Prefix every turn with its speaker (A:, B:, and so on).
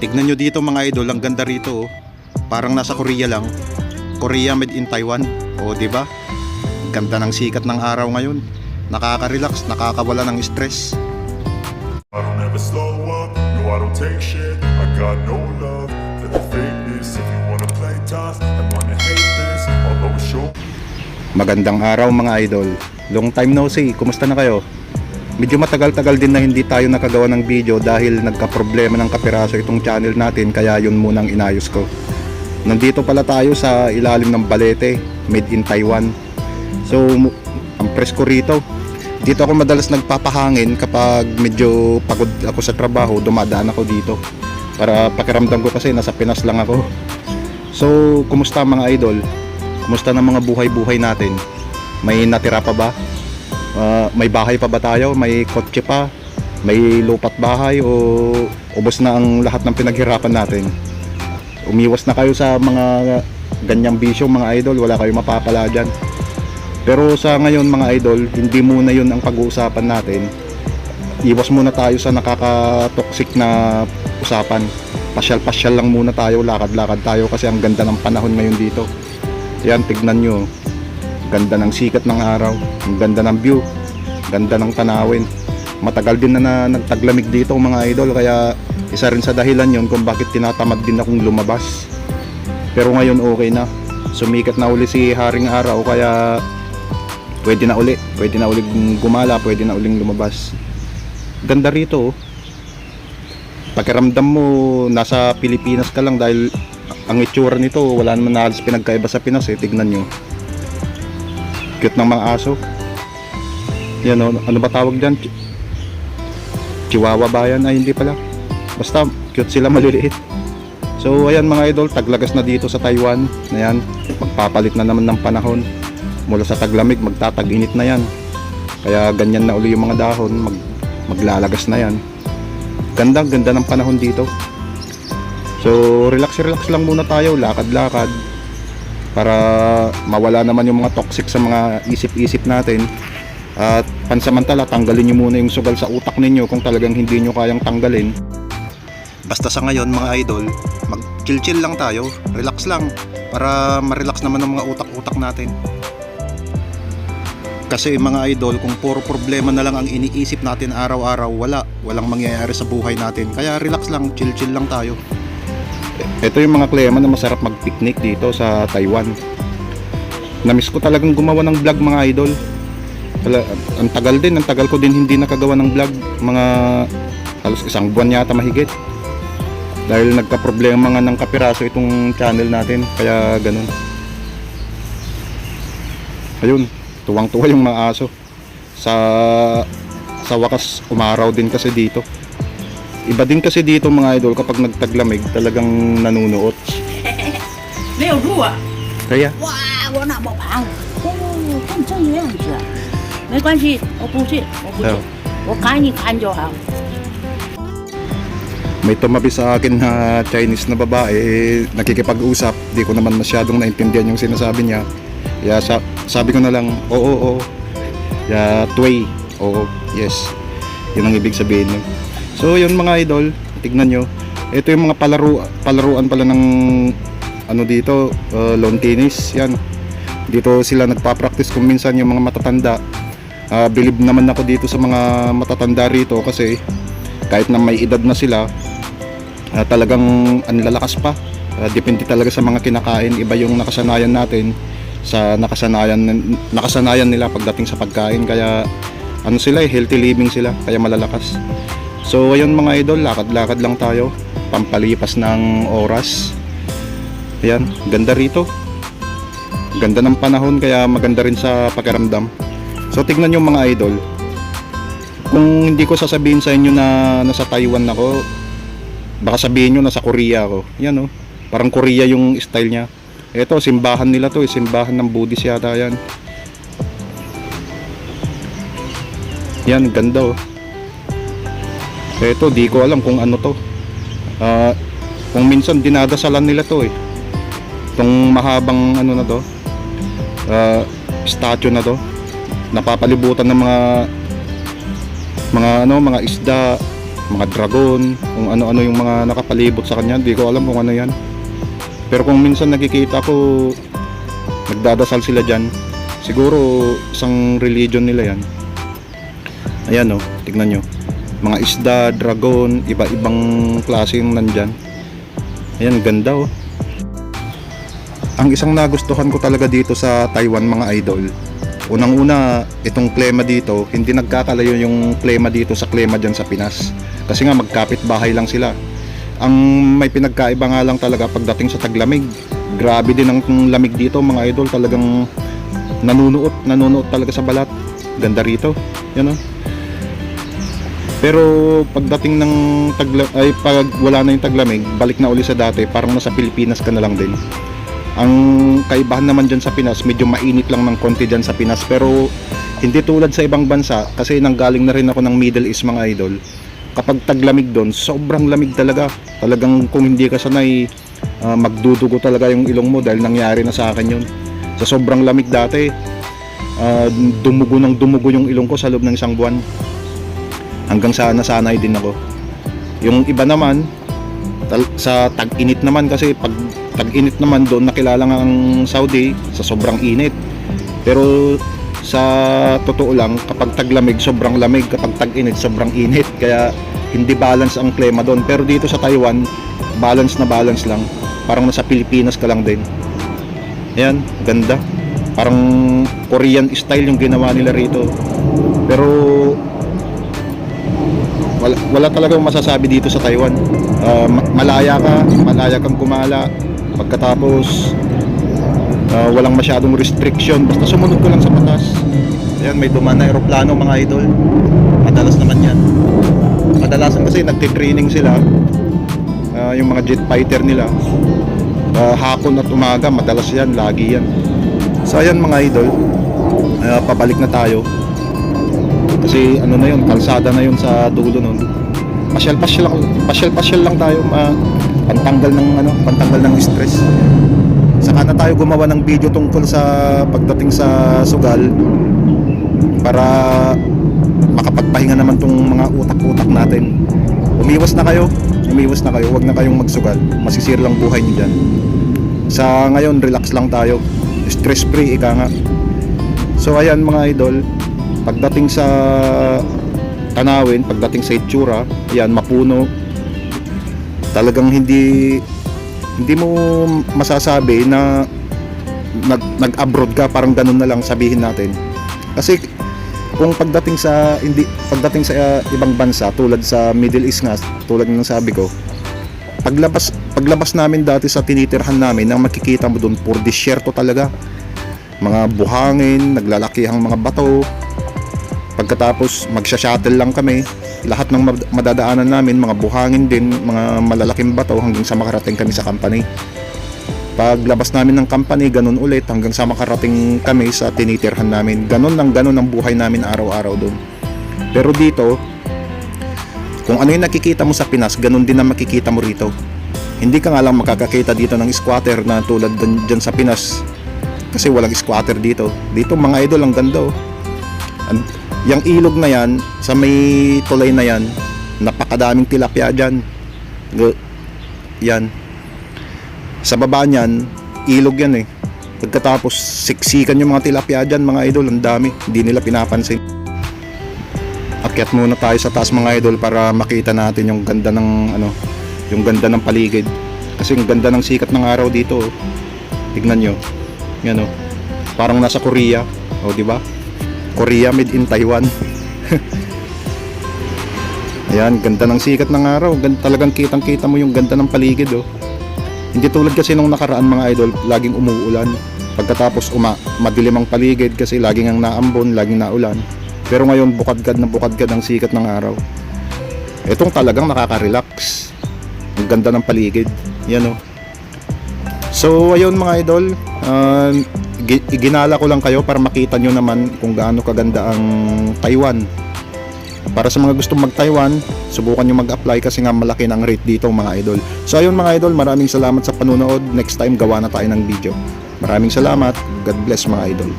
A: Tignan nyo dito mga idol, ang ganda rito oh. Parang nasa Korea lang. Korea made in Taiwan. O, di ba? Ganda ng sikat ng araw ngayon. Nakaka-relax, nakakawala ng stress.
B: I don't ever slow up, no I don't take shit I got no love for the fakeness If you wanna play tough and wanna hate this I'll always show
A: Magandang araw mga idol. Long time no see. Kumusta na kayo? Medyo matagal-tagal din na hindi tayo nakagawa ng video dahil nagka-problema ng kapiraso itong channel natin kaya yun munang inayos ko. Nandito pala tayo sa ilalim ng Balete, made in Taiwan. So, ang presko rito. Dito ako madalas nagpapahangin kapag medyo pagod ako sa trabaho, dumadaan ako dito. Para pakiramdam ko kasi nasa Pinas lang ako. So, kumusta mga idol? Kumusta na mga buhay-buhay natin? May natira pa ba? Ah, may bahay pa ba tayo? May kotse pa? May lupat bahay? O ubos na ang lahat ng pinaghirapan natin? Umiwas na kayo sa mga ganyang bisyo mga idol. Wala kayong mapapala dyan. Pero sa ngayon mga idol, hindi muna yun ang pag-uusapan natin. Iwas muna tayo sa nakaka-toxic na usapan. Pasyal-pasyal lang muna tayo, lakad-lakad tayo kasi ang ganda ng panahon ngayon dito. Yan, tignan nyo. Ganda ng sikat ng araw. Ang ganda ng view. Ganda ng tanawin. Matagal din na, na nagtaglamig dito mga idol. Kaya isa rin sa dahilan yon kung bakit tinatamad din akong lumabas. Pero ngayon okay na. Sumikat na uli si Haring Araw kaya pwede na uli. Pwede na uling gumala. Pwede na uling lumabas. Ganda rito oh. Pakiramdam mo nasa Pilipinas ka lang dahil ang itsura nito wala naman na halos pinagkaiba sa Pinas eh tignan nyo cute ng mga aso. Yan o ano ba tawag dyan? Chi- Chihuahua ba yan? Ay hindi pala. Basta cute sila maliliit. So ayan mga idol taglagas na dito sa Taiwan. Na yan magpapalit na naman ng panahon. Mula sa taglamig magtatag-init na yan. Kaya ganyan na uli yung mga dahon mag, maglalagas na yan. Ganda ganda ng panahon dito. So, relax-relax lang muna tayo, lakad-lakad para mawala naman yung mga toxic sa mga isip-isip natin. At pansamantala, tanggalin nyo muna yung sugal sa utak ninyo kung talagang hindi nyo kayang tanggalin. Basta sa ngayon mga idol, mag-chill-chill lang tayo, relax lang para ma-relax naman ang mga utak-utak natin. Kasi mga idol, kung puro problema na lang ang iniisip natin araw-araw, wala. Walang mangyayari sa buhay natin. Kaya relax lang, chill-chill lang tayo. Ito yung mga klema na masarap mag-picnic dito sa Taiwan. Namiss ko talagang gumawa ng vlog mga idol. Ang tagal din, ang tagal ko din hindi nakagawa ng vlog. Mga halos isang buwan yata mahigit. Dahil nagka-problema nga ng kapiraso itong channel natin. Kaya ganun. Ayun, tuwang-tuwa yung mga aso. Sa sa wakas umaraw din kasi dito. Iba din kasi dito mga idol kapag nagtaglamig talagang nanunuot.
C: Leo ruwa.
A: Kaya?
C: Wow, wala mo pang. Oh, kung sa yan. May
A: kwansi,
C: opusi, opusi. Oh. Wakani kanjo ha.
A: May tumabi sa akin na Chinese na babae, nakikipag-usap. Di ko naman masyadong naintindihan yung sinasabi niya. Kaya sa sabi ko na lang, oo, oo. Kaya, tway. Oo, yes. Yun ang ibig sabihin niya. So yun mga idol, tignan nyo. Ito yung mga palaro, palaruan pala ng ano dito, uh, lawn tennis. Yan. Dito sila nagpa-practice kung minsan yung mga matatanda. Ah, believe naman ako dito sa mga matatanda rito kasi kahit na may edad na sila ah, talagang ang lalakas pa Ah, depende talaga sa mga kinakain iba yung nakasanayan natin sa nakasanayan nakasanayan nila pagdating sa pagkain kaya ano sila eh healthy living sila kaya malalakas so ayun mga idol lakad-lakad lang tayo pampalipas ng oras ayan ganda rito ganda ng panahon kaya maganda rin sa pakiramdam so tignan yung mga idol kung hindi ko sasabihin sa inyo na nasa Taiwan ako, baka sabihin nyo nasa Korea ako. Yan oh. Parang Korea yung style niya. Ito, simbahan nila to, eh. simbahan ng Buddhist yata yan. Yan, ganda oh. Ito, di ko alam kung ano to. Ah, kung minsan dinadasalan nila to eh. Itong mahabang ano na to. ah, statue na to. Napapalibutan ng mga mga ano mga isda mga dragon, kung ano-ano yung mga nakapalibot sa kanya, hindi ko alam kung ano yan. Pero kung minsan nakikita ko, nagdadasal sila dyan, siguro isang religion nila yan. Ayan o, tignan nyo. Mga isda, dragon, iba-ibang klase yung nandyan. Ayan, ganda oh. Ang isang nagustuhan ko talaga dito sa Taiwan mga idol, unang-una itong klema dito, hindi nagkakalayo yung klema dito sa klema dyan sa Pinas. Kasi nga magkapit bahay lang sila. Ang may pinagkaiba nga lang talaga pagdating sa taglamig. Grabe din ang lamig dito mga idol, talagang nanunuot, nanunuot talaga sa balat. Ganda rito, yan oh. Pero pagdating ng tagla ay pag wala na yung taglamig, balik na uli sa dati, parang nasa Pilipinas ka na lang din. Ang kaibahan naman dyan sa Pinas, medyo mainit lang ng konti dyan sa Pinas. Pero hindi tulad sa ibang bansa, kasi nanggaling na rin ako ng Middle East mga idol. Kapag taglamig doon, sobrang lamig talaga. Talagang kung hindi ka sanay, ah, magdudugo talaga yung ilong mo dahil nangyari na sa akin yun. Sa sobrang lamig dati, ah, dumugo ng dumugo yung ilong ko sa loob ng isang buwan. Hanggang sa nasanay din ako. Yung iba naman, sa tag-init naman kasi pag tag-init naman doon nakilala nga ang Saudi sa sobrang init. Pero sa totoo lang, kapag taglamig, sobrang lamig. Kapag tag-init, sobrang init. Kaya hindi balance ang klima doon. Pero dito sa Taiwan, balance na balance lang. Parang nasa Pilipinas ka lang din. Ayan, ganda. Parang Korean style yung ginawa nila rito. Pero wala, wala talagang masasabi dito sa Taiwan. Ma- malaya ka, malaya kang kumala. Pagkatapos ah, walang masyadong restriction. Basta sumunod ko lang sa batas. Ayan, may dumaan na aeroplano mga idol. Madalas naman yan. Kadalasan kasi nagtitraining sila. Ah, yung mga jet fighter nila. Ah, hapon at umaga, madalas yan, lagi yan. So ayan mga idol, ah, pabalik na tayo. Kasi ano na yun, kalsada na yun sa dulo nun. Pasyal-pasyal lang, pasyal-pasyal lang tayo, ma pantanggal ng ano, pantanggal ng stress. Saka na tayo gumawa ng video tungkol sa pagdating sa sugal para makapagpahinga naman tong mga utak-utak natin. Umiwas na kayo, umiwas na kayo, wag na kayong magsugal. Masisira lang buhay niyo dyan. Sa ngayon, relax lang tayo. Stress free, ika nga. So ayan mga idol, pagdating sa tanawin, pagdating sa itsura, yan mapuno. Talagang hindi hindi mo masasabi na nag, nag-abroad ka, parang ganun na lang sabihin natin. Kasi kung pagdating sa hindi pagdating sa uh, ibang bansa tulad sa Middle East nga tulad ng sabi ko paglabas paglabas namin dati sa tinitirhan namin ang makikita mo doon puro disyerto talaga mga buhangin naglalaki ang mga bato pagkatapos magsha-shuttle lang kami. Lahat ng mad- madadaanan namin mga buhangin din mga malalaking bato hanggang sa makarating kami sa company. Paglabas namin ng company ganun ulit hanggang sa makarating kami sa tinitirhan namin. Ganun ang ganun ang buhay namin araw-araw doon. Pero dito kung ano yung nakikita mo sa Pinas ganun din ang makikita mo rito. Hindi ka nga lang makakakita dito ng squatter na tulad dyan sa Pinas kasi walang squatter dito. Dito mga idol ang ganda oh. Yung ilog na yan sa may tulay na yan napakadaming tilapia dyan. Yan. Sa baba niyan ilog yan eh. Pagkatapos siksikan yung mga tilapia dyan mga idol. Ang dami hindi nila pinapansin. Akyat muna tayo sa taas mga idol para makita natin yung ganda ng ano yung ganda ng paligid. Kasi yung ganda ng sikat ng araw dito oh. tignan nyo. Yan oh. parang nasa Korea. O di ba Korea made in Taiwan Ayan, ganda ng sikat ng araw. Ganda, talagang kitang-kita mo yung ganda ng paligid, oh. Hindi tulad kasi nung nakaraan mga idol, laging umuulan. Pagkatapos uma, madilim ang paligid kasi laging ang naambon, laging naulan. Pero ngayon bukadkad na bukadkad ang sikat ng araw. Itong talagang nakaka-relax. Ang ganda ng paligid. Yan oh. So ayun mga idol, uh, gi- ginala ko lang kayo para makita nyo naman kung gaano kaganda ang Taiwan. Para sa mga gustong mag-Taiwan, subukan nyo mag-apply kasi nga malaki ng rate dito mga idol. So ayun mga idol, maraming salamat sa panunood. Next time gawa na tayo ng video. Maraming salamat. God bless mga idol.